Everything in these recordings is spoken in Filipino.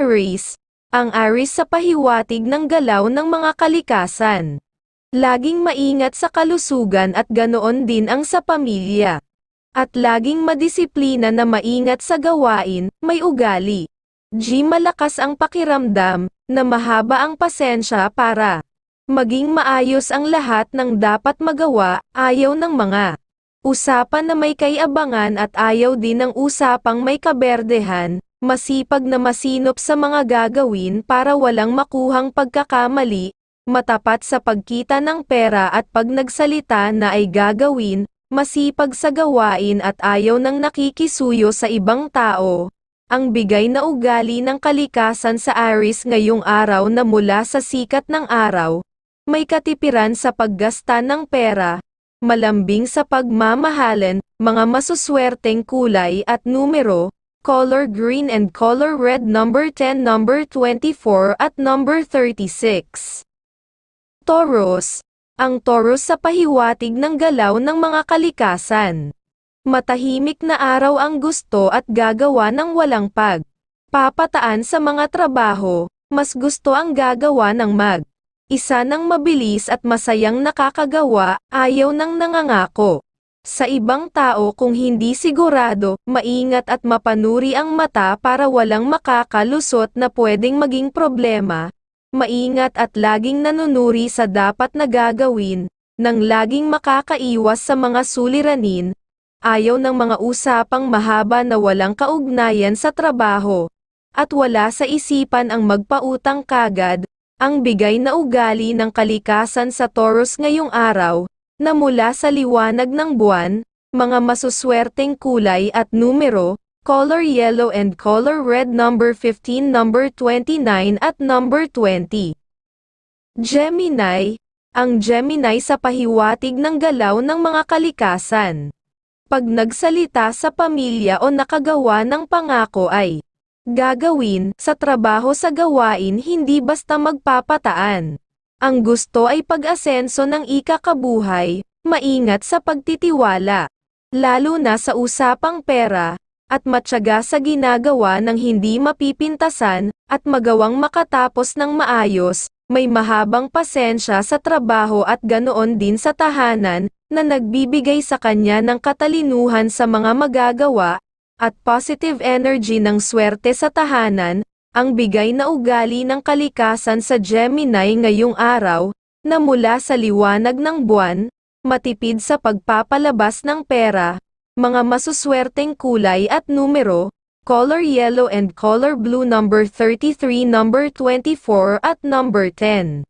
Aries, ang Aries sa pahiwatig ng galaw ng mga kalikasan. Laging maingat sa kalusugan at ganoon din ang sa pamilya. At laging madisiplina na maingat sa gawain, may ugali. G. Malakas ang pakiramdam, na mahaba ang pasensya para maging maayos ang lahat ng dapat magawa, ayaw ng mga usapan na may kayabangan at ayaw din ng usapang may kaberdehan, masipag na masinop sa mga gagawin para walang makuhang pagkakamali, matapat sa pagkita ng pera at pag nagsalita na ay gagawin, masipag sa gawain at ayaw ng nakikisuyo sa ibang tao. Ang bigay na ugali ng kalikasan sa Aries ngayong araw na mula sa sikat ng araw, may katipiran sa paggasta ng pera, malambing sa pagmamahalan, mga masuswerteng kulay at numero, color green and color red number 10 number 24 at number 36. Taurus. Ang Taurus sa pahiwatig ng galaw ng mga kalikasan. Matahimik na araw ang gusto at gagawa ng walang pag. Papataan sa mga trabaho, mas gusto ang gagawa ng mag. Isa ng mabilis at masayang nakakagawa, ayaw ng nangangako. Sa ibang tao kung hindi sigurado, maingat at mapanuri ang mata para walang makakalusot na pwedeng maging problema. Maingat at laging nanunuri sa dapat na gagawin, nang laging makakaiwas sa mga suliranin, ayaw ng mga usapang mahaba na walang kaugnayan sa trabaho, at wala sa isipan ang magpautang kagad, ang bigay na ugali ng kalikasan sa Taurus ngayong araw, na mula sa liwanag ng buwan, mga masuswerteng kulay at numero, color yellow and color red number 15 number 29 at number 20. Gemini, ang Gemini sa pahiwatig ng galaw ng mga kalikasan pag nagsalita sa pamilya o nakagawa ng pangako ay gagawin sa trabaho sa gawain hindi basta magpapataan. Ang gusto ay pag-asenso ng ikakabuhay, maingat sa pagtitiwala, lalo na sa usapang pera, at matyaga sa ginagawa ng hindi mapipintasan, at magawang makatapos ng maayos, may mahabang pasensya sa trabaho at ganoon din sa tahanan, na nagbibigay sa kanya ng katalinuhan sa mga magagawa, at positive energy ng swerte sa tahanan, ang bigay na ugali ng kalikasan sa Gemini ngayong araw, na mula sa liwanag ng buwan, matipid sa pagpapalabas ng pera, mga masuswerteng kulay at numero, color yellow and color blue number 33 number 24 at number 10.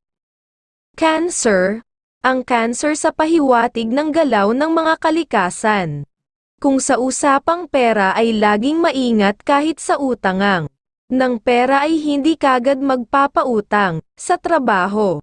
Cancer, ang cancer sa pahiwatig ng galaw ng mga kalikasan. Kung sa usapang pera ay laging maingat kahit sa utangang. Nang pera ay hindi kagad magpapautang, sa trabaho.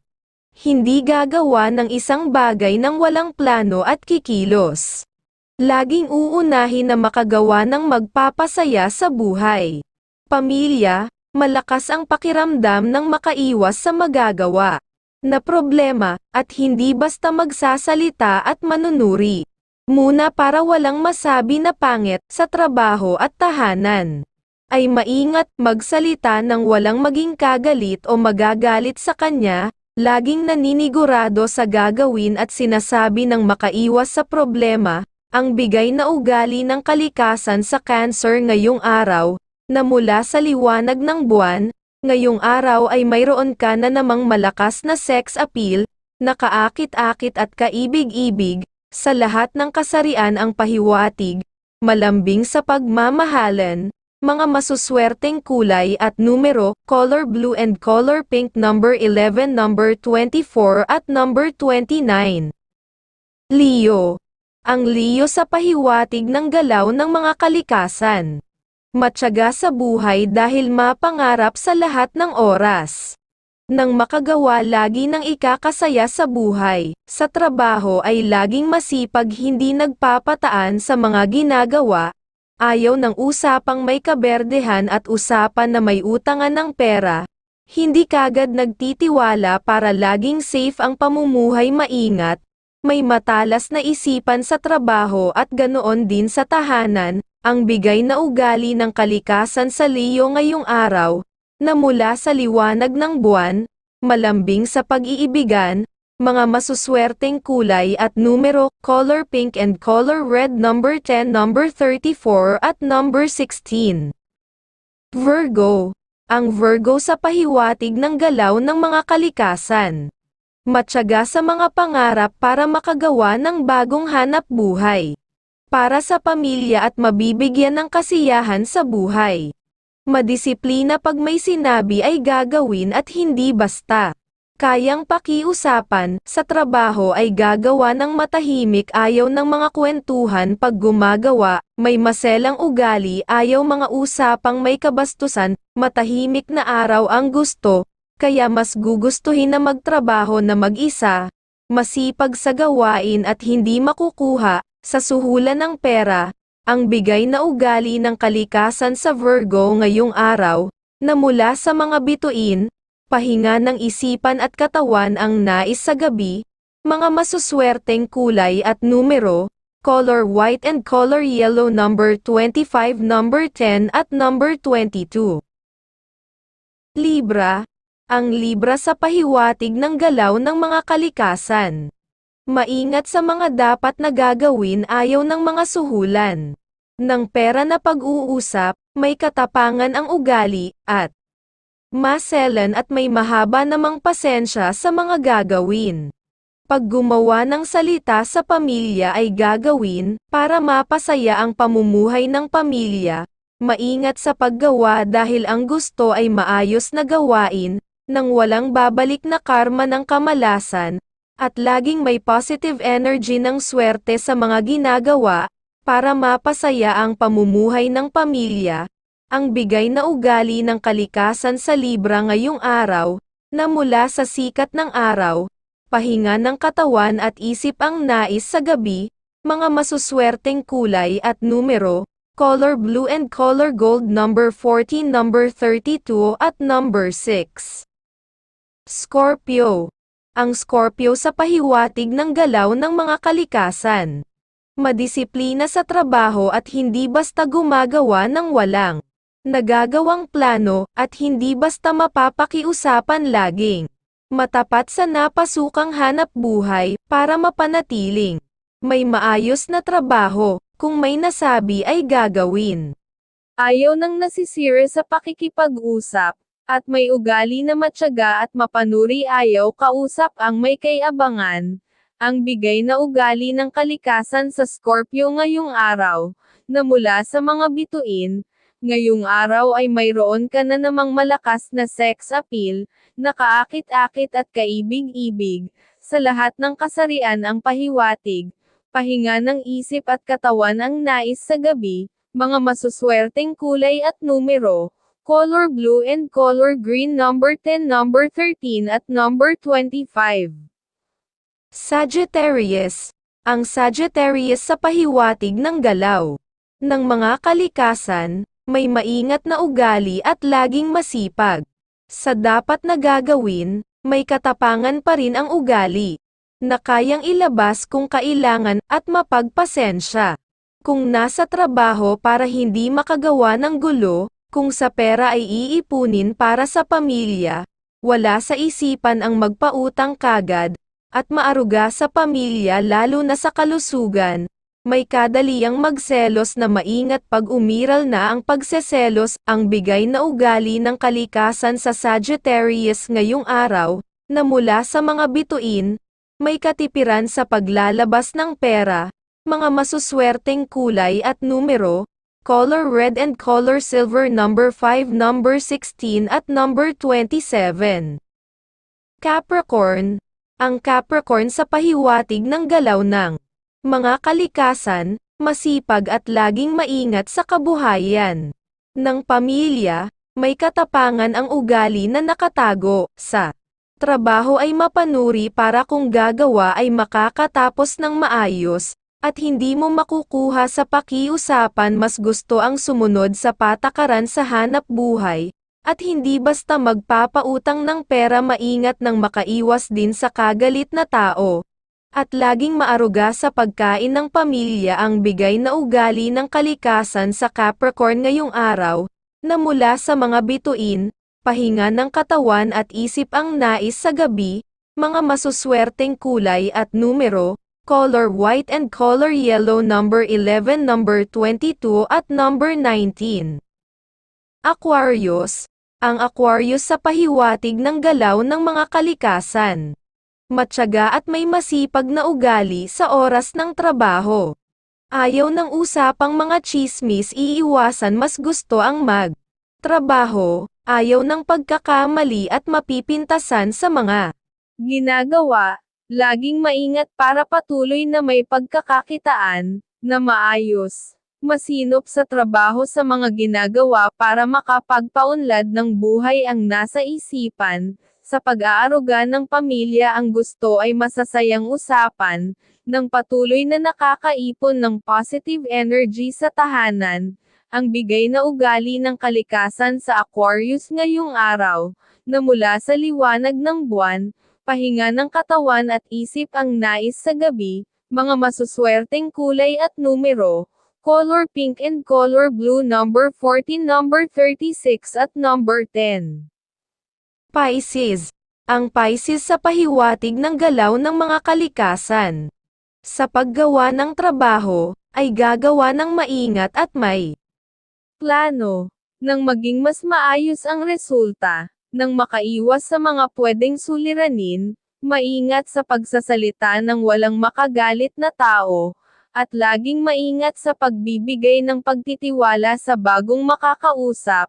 Hindi gagawa ng isang bagay ng walang plano at kikilos. Laging uunahin na makagawa ng magpapasaya sa buhay. Pamilya, malakas ang pakiramdam ng makaiwas sa magagawa na problema, at hindi basta magsasalita at manunuri. Muna para walang masabi na pangit sa trabaho at tahanan. Ay maingat magsalita ng walang maging kagalit o magagalit sa kanya, laging naninigurado sa gagawin at sinasabi ng makaiwas sa problema, ang bigay na ugali ng kalikasan sa cancer ngayong araw, na mula sa liwanag ng buwan, Ngayong araw ay mayroon ka na namang malakas na sex appeal, nakaakit-akit at kaibig-ibig, sa lahat ng kasarian ang pahiwatig, malambing sa pagmamahalan, mga masuswerteng kulay at numero, color blue and color pink number 11 number 24 at number 29. Leo. Ang Leo sa pahiwatig ng galaw ng mga kalikasan matyaga sa buhay dahil mapangarap sa lahat ng oras. Nang makagawa lagi ng ikakasaya sa buhay, sa trabaho ay laging masipag hindi nagpapataan sa mga ginagawa, ayaw ng usapang may kaberdehan at usapan na may utangan ng pera, hindi kagad nagtitiwala para laging safe ang pamumuhay maingat, may matalas na isipan sa trabaho at ganoon din sa tahanan, ang bigay na ugali ng kalikasan sa Leo ngayong araw, na mula sa liwanag ng buwan, malambing sa pag-iibigan, mga masuswerteng kulay at numero, color pink and color red number 10, number 34 at number 16. Virgo. Ang Virgo sa pahiwatig ng galaw ng mga kalikasan. Matyaga sa mga pangarap para makagawa ng bagong hanap buhay. Para sa pamilya at mabibigyan ng kasiyahan sa buhay. Madisiplina pag may sinabi ay gagawin at hindi basta. Kayang pakiusapan, sa trabaho ay gagawa ng matahimik ayaw ng mga kwentuhan pag gumagawa, may maselang ugali ayaw mga usapang may kabastusan, matahimik na araw ang gusto, kaya mas gugustuhin na magtrabaho na mag-isa, masipag sa gawain at hindi makukuha, sa suhulan ng pera, ang bigay na ugali ng kalikasan sa Virgo ngayong araw, na mula sa mga bituin, pahinga ng isipan at katawan ang nais sa gabi, mga masuswerteng kulay at numero, color white and color yellow number 25 number 10 at number 22. Libra, ang Libra sa pahiwatig ng galaw ng mga kalikasan. Maingat sa mga dapat na gagawin ayaw ng mga suhulan. Ng pera na pag-uusap, may katapangan ang ugali, at maselan at may mahaba namang pasensya sa mga gagawin. Pag gumawa ng salita sa pamilya ay gagawin, para mapasaya ang pamumuhay ng pamilya, maingat sa paggawa dahil ang gusto ay maayos na gawain, nang walang babalik na karma ng kamalasan, at laging may positive energy ng swerte sa mga ginagawa, para mapasaya ang pamumuhay ng pamilya, ang bigay na ugali ng kalikasan sa Libra ngayong araw, na mula sa sikat ng araw, pahinga ng katawan at isip ang nais sa gabi, mga masuswerteng kulay at numero, color blue and color gold number 14 number 32 at number 6. Scorpio. Ang Scorpio sa pahiwatig ng galaw ng mga kalikasan. Madisiplina sa trabaho at hindi basta gumagawa ng walang nagagawang plano, at hindi basta mapapakiusapan laging. Matapat sa napasukang hanap buhay, para mapanatiling. May maayos na trabaho, kung may nasabi ay gagawin. Ayaw nang nasisira sa pakikipag-usap, at may ugali na matyaga at mapanuri ayaw kausap ang may kayabangan, ang bigay na ugali ng kalikasan sa Scorpio ngayong araw, na mula sa mga bituin, ngayong araw ay mayroon ka na namang malakas na sex appeal, na kaakit-akit at kaibig-ibig, sa lahat ng kasarian ang pahiwatig, pahinga ng isip at katawan ang nais sa gabi, mga masuswerteng kulay at numero, color blue and color green number 10 number 13 at number 25. Sagittarius, ang Sagittarius sa pahiwatig ng galaw. Ng mga kalikasan, may maingat na ugali at laging masipag. Sa dapat na gagawin, may katapangan pa rin ang ugali, na kayang ilabas kung kailangan at mapagpasensya. Kung nasa trabaho para hindi makagawa ng gulo, kung sa pera ay iipunin para sa pamilya, wala sa isipan ang magpautang kagad, at maaruga sa pamilya lalo na sa kalusugan, may kadaliang magselos na maingat pag umiral na ang pagseselos, ang bigay na ugali ng kalikasan sa Sagittarius ngayong araw, na mula sa mga bituin, may katipiran sa paglalabas ng pera, mga masuswerteng kulay at numero, color red and color silver number 5 number 16 at number 27. Capricorn, ang Capricorn sa pahiwatig ng galaw ng mga kalikasan, masipag at laging maingat sa kabuhayan. Ng pamilya, may katapangan ang ugali na nakatago sa trabaho ay mapanuri para kung gagawa ay makakatapos ng maayos, at hindi mo makukuha sa pakiusapan mas gusto ang sumunod sa patakaran sa hanap buhay, at hindi basta magpapautang ng pera maingat nang makaiwas din sa kagalit na tao, at laging maaruga sa pagkain ng pamilya ang bigay na ugali ng kalikasan sa Capricorn ngayong araw, na mula sa mga bituin, pahinga ng katawan at isip ang nais sa gabi, mga masuswerteng kulay at numero, color white and color yellow number 11 number 22 at number 19. Aquarius, ang Aquarius sa pahiwatig ng galaw ng mga kalikasan. Matyaga at may masipag na ugali sa oras ng trabaho. Ayaw ng usapang mga chismis iiwasan mas gusto ang mag. Trabaho, ayaw ng pagkakamali at mapipintasan sa mga ginagawa, laging maingat para patuloy na may pagkakakitaan, na maayos, masinop sa trabaho sa mga ginagawa para makapagpaunlad ng buhay ang nasa isipan, sa pag-aaruga ng pamilya ang gusto ay masasayang usapan, ng patuloy na nakakaipon ng positive energy sa tahanan, ang bigay na ugali ng kalikasan sa Aquarius ngayong araw, na mula sa liwanag ng buwan, pahinga ng katawan at isip ang nais sa gabi, mga masuswerteng kulay at numero, color pink and color blue number 14 number 36 at number 10. Pisces. Ang Pisces sa pahiwatig ng galaw ng mga kalikasan. Sa paggawa ng trabaho, ay gagawa ng maingat at may plano, nang maging mas maayos ang resulta, nang makaiwas sa mga pwedeng suliranin, maingat sa pagsasalita ng walang makagalit na tao, at laging maingat sa pagbibigay ng pagtitiwala sa bagong makakausap,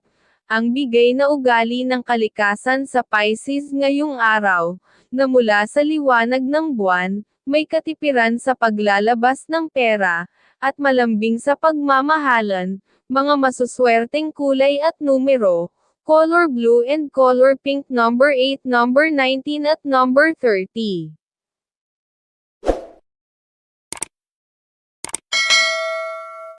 ang bigay na ugali ng kalikasan sa Pisces ngayong araw, na mula sa liwanag ng buwan, may katipiran sa paglalabas ng pera, at malambing sa pagmamahalan, mga masuswerteng kulay at numero, color blue and color pink number 8 number 19 at number 30.